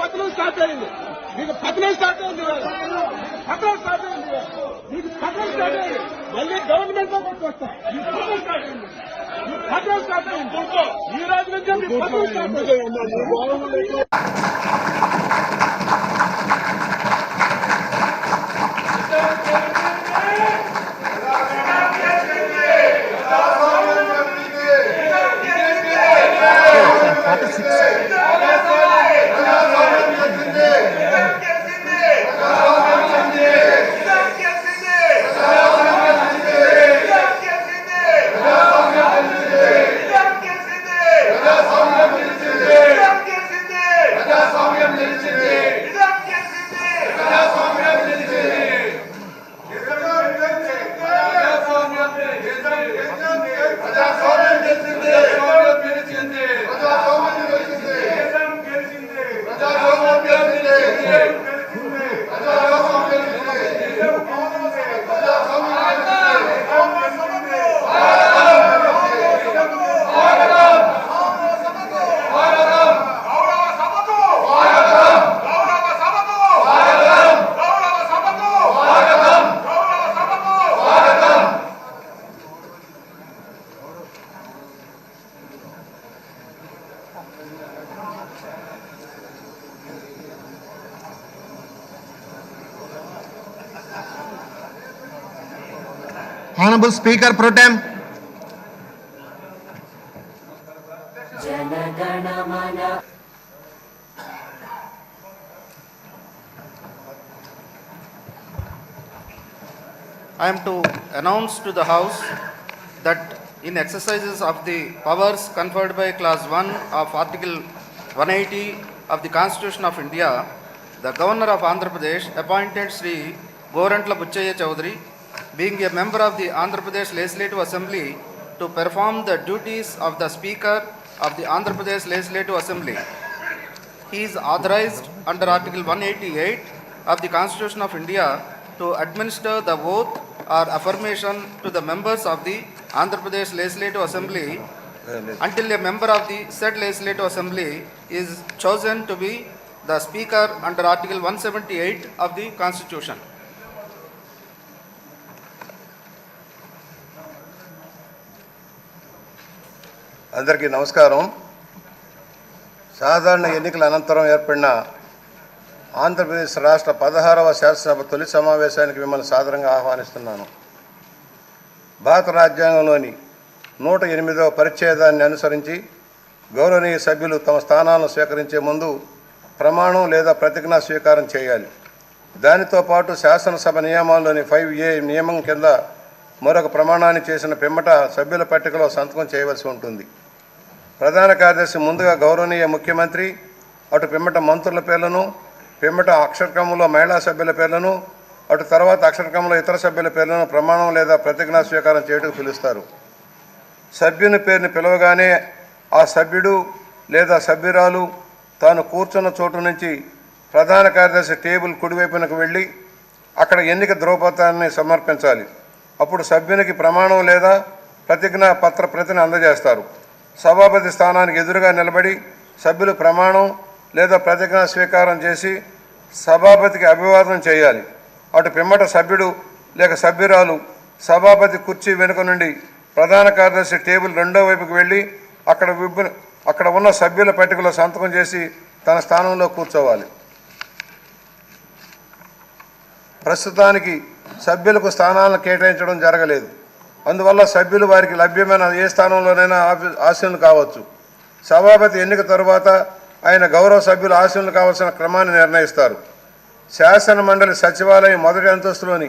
పత్రం స్టార్ట్ అయింది మీకు పత్రం స్టార్ట్ అయింది. పత్రం స్టార్ట్ అయింది. మీకు పత్రం స్టార్ట్ అయింది మళ్ళీ గవర్నమెంట్లో కొట్టుకొస్తా పత్రం స్టార్ట్ అయింది పత్రం స్టార్ట్ అయింది ఈ రోజు నుంచి పత్రం స్టార్ట్ అయింది Honorable Speaker Pro Tem. I am to announce to the House that in exercises of the powers conferred by Clause 1 of Article 180 of the Constitution of India, the Governor of Andhra Pradesh appointed Sri Gorantla Buchaya Chowdhury, being a member of the Andhra Pradesh Legislative Assembly, to perform the duties of the Speaker of the Andhra Pradesh Legislative Assembly. He is authorized under Article 188 of the Constitution of India to administer the oath or affirmation to the members of the Andhra Pradesh legislative assembly until a member of the set legislative assembly is chosen to be the speaker under article one seventy eight of the constitution అందరికీ నమస్కారం. సాధారణ ఎన్నికల అనంతరం ఏర్పడిన ఆంధ్రప్రదేశ్ రాష్ట్ర పదహారవ శాసనసభ తొలి సమావేశానికి మిమ్మల్ని సాధారణంగా ఆహ్వానిస్తున్నాను. భారత రాజ్యాంగంలోని నూట ఎనిమిదవ పరిచ్ఛేదాన్ని అనుసరించి గౌరవనీయ సభ్యులు తమ స్థానాలను స్వీకరించే ముందు ప్రమాణం లేదా ప్రతిజ్ఞా స్వీకారం చేయాలి. దానితో పాటు శాసనసభ నియమాల్లోని ఫైవ్ ఏ నియమం కింద మరొక ప్రమాణాన్ని చేసిన పిమ్మట సభ్యుల పట్టికలో సంతకం చేయవలసి ఉంటుంది. ప్రధాన కార్యదర్శి ముందుగా గౌరవనీయ ముఖ్యమంత్రి అటు పిమ్మట మంత్రుల పేర్లను పిమ్మట అక్షరక్రమంలో మహిళా సభ్యుల పేర్లను అటు తర్వాత అక్షరక్రమంలో ఇతర సభ్యుల పేర్లను ప్రమాణం లేదా ప్రతిజ్ఞా స్వీకారం చేయటకు పిలుస్తారు. సభ్యుని పేరుని పిలవగానే ఆ సభ్యుడు లేదా సభ్యురాలు తాను కూర్చున్న చోటు నుంచి ప్రధాన కార్యదర్శి టేబుల్ కుడివైపునకు వెళ్ళి అక్కడ ఎన్నిక ధ్రువపత్రాన్ని సమర్పించాలి. అప్పుడు సభ్యునికి ప్రమాణం లేదా ప్రతిజ్ఞా పత్ర ప్రతిని అందజేస్తారు. సభాపతి స్థానానికి ఎదురుగా నిలబడి సభ్యులు ప్రమాణం లేదా ప్రతిజ్ఞా స్వీకారం చేసి సభాపతికి అభివాదం చేయాలి. అటు పిమ్మట సభ్యుడు లేక సభ్యురాలు సభాపతి కుర్చీ వెనుక నుండి ప్రధాన కార్యదర్శి టేబుల్ రెండో వైపుకి వెళ్ళి అక్కడ అక్కడ ఉన్న సభ్యుల పట్టికలో సంతకం చేసి తన స్థానంలో కూర్చోవాలి. ప్రస్తుతానికి సభ్యులకు స్థానాలను కేటాయించడం జరగలేదు. అందువల్ల సభ్యులు వారికి లభ్యమైన ఏ స్థానంలోనైనా ఆశీనులు కావచ్చు. సభాపతి ఎన్నిక తరువాత ఆయన గౌరవ సభ్యులు ఆశీనులు కావాల్సిన క్రమాన్ని నిర్ణయిస్తారు. శాసన మండలి సచివాలయం మొదటి అంతస్తులోని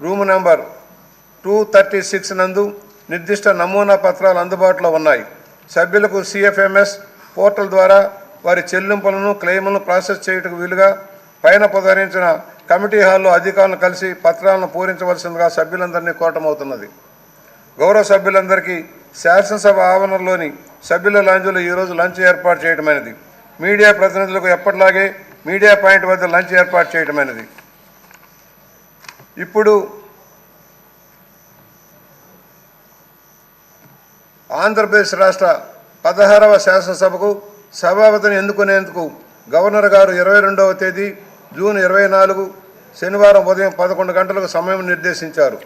room number two thirty six నందు నిర్దిష్ట నమూనా పత్రాలు అందుబాటులో ఉన్నాయి. సభ్యులకు సిఎఫ్ఎంఎస్ పోర్టల్ ద్వారా వారి చెల్లింపులను క్లెయిములను ప్రాసెస్ చేయుటకు వీలుగా పైన పొదరించిన కమిటీ హాల్లో అధికారులను కలిసి పత్రాలను పూరించవలసిందిగా సభ్యులందరినీ కోటమవుతున్నది గౌరవ సభ్యులందరికీ శాసనసభ ఆవరణలోని సభ్యుల లాంజ్లో ఈరోజు లంచ్ ఏర్పాటు చేయడమైనది మీడియా ప్రతినిధులకు ఎప్పటిలాగే మీడియా పాయింట్ వద్ద లంచ్ ఏర్పాటు చేయడమైనది ఇప్పుడు ఆంధ్రప్రదేశ్ రాష్ట్ర పదహారవ శాసనసభకు సభాపతిని ఎన్నుకునేందుకు గవర్నర్ గారు ఇరవై రెండవ తేదీ జూన్ ఇరవై నాలుగు శనివారం ఉదయం పదకొండు గంటలకు సమయం నిర్దేశించారు.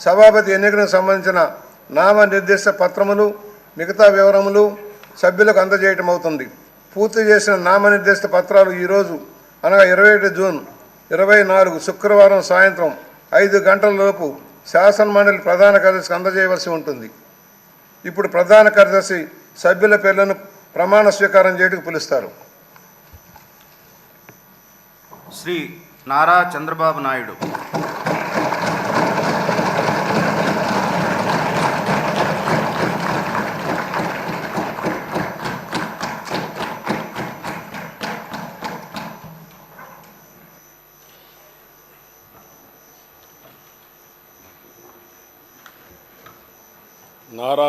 సభాపతి ఎన్నికలకు సంబంధించిన నామనిర్దేశ పత్రములు మిగతా వివరములు సభ్యులకు అందజేయటం అవుతుంది పూర్తి చేసిన నామనిర్దేశిత పత్రాలు ఈరోజు అనగా ఇరవై ఒకటి జూన్ ఇరవై నాలుగు శుక్రవారం సాయంత్రం ఐదు గంటల లోపు శాసనమండలి ప్రధాన కార్యదర్శికి అందజేయవలసి ఉంటుంది. ఇప్పుడు ప్రధాన కార్యదర్శి సభ్యుల పేర్లను ప్రమాణ స్వీకారం చేయడానికి పిలుస్తారు. శ్రీ నారా చంద్రబాబు నాయుడు నారా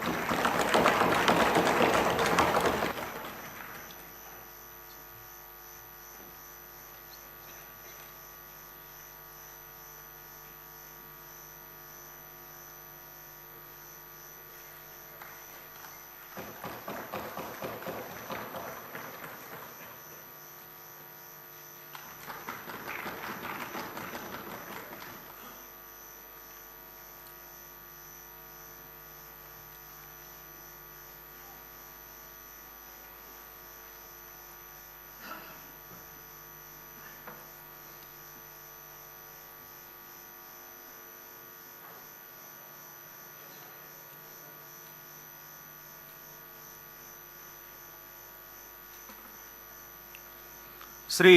శ్రీ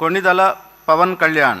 కొణిదల పవన్ కళ్యాణ్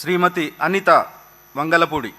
శ్రీమతి అనిత వంగలపూడి.